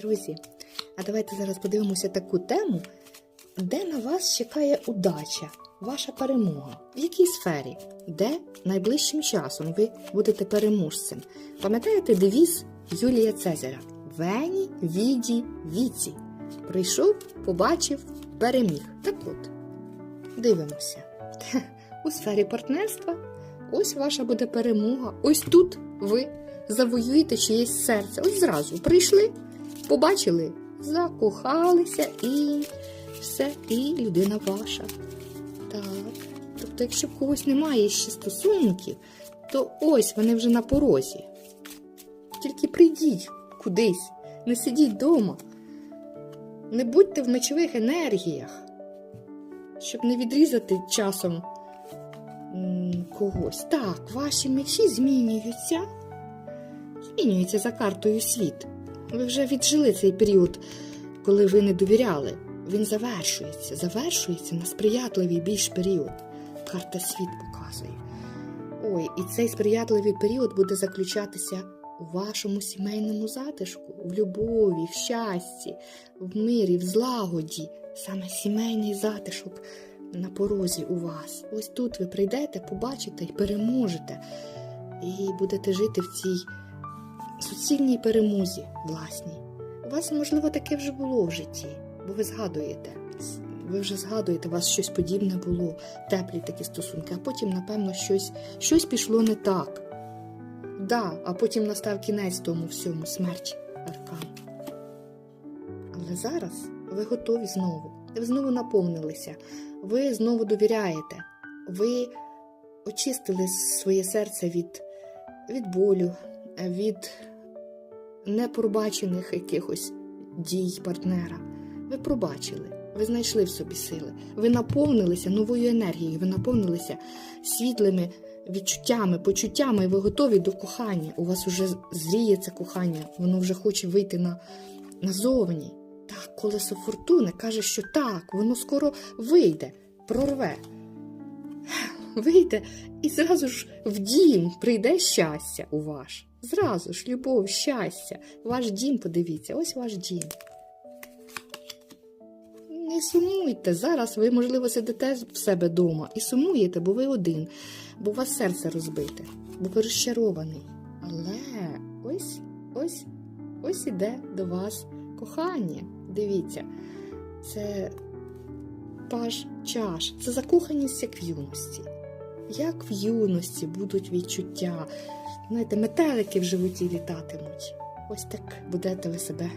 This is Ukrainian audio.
Друзі, а давайте зараз подивимося таку тему, де на вас чекає удача, ваша перемога, в якій сфері, де найближчим часом ви будете переможцем. Пам'ятаєте девіз Юлія Цезаря? Вені, віді, віці. Прийшов, побачив, переміг. Так от, дивимося. У сфері партнерства ось ваша буде перемога. Ось тут ви завоюєте чиєсь серце. Ось зразу прийшли, побачили, закохалися і все, і людина ваша. Так. Тобто, якщо в когось немає ще стосунків, то ось вони вже на порозі. Тільки прийдіть кудись, не сидіть вдома, не будьте в мечових енергіях, щоб не відрізати часом когось. Так, ваші мечі змінюються. Змінюються за картою світ. Ви вже віджили цей період, коли ви не довіряли. Він завершується, завершується на сприятливий більш період. Карта світ показує. Ой, і цей сприятливий період буде заключатися у вашому сімейному затишку, в любові, в щасті, в мирі, в злагоді. Саме сімейний затишок на порозі у вас. Ось тут ви прийдете, побачите і переможете. І будете жити в цій суцільній перемозі власній. У вас, можливо, таке вже було в житті, бо ви згадуєте. Ви вже згадуєте, у вас щось подібне було, теплі такі стосунки, а потім, напевно, щось, щось пішло не так. Да, а потім настав кінець тому всьому смерть аркан. Але зараз ви готові знову. Ви знову наповнилися, ви знову довіряєте, ви очистили своє серце від, від болю, від непробачених якихось дій партнера. Ви пробачили, ви знайшли в собі сили, ви наповнилися новою енергією, ви наповнилися світлими відчуттями, почуттями, і ви готові до кохання. У вас вже зріє це кохання, воно вже хоче вийти на, назовні. Так, колесо фортуни каже, що так, воно скоро вийде, прорве. Вийде і зразу ж в дім прийде щастя у ваш. Зразу ж любов, щастя. Ваш дім, подивіться, ось ваш дім. Не сумуйте. Зараз ви, можливо, сидите в себе вдома і сумуєте, бо ви один, бо у вас серце розбите, бо ви розчарований. Але ось, ось, ось іде до вас кохання. Дивіться, це паж чаш, це закоханість як в юності. Як в юності будуть відчуття, знаєте, метелики в животі літатимуть. Ось так будете ви себе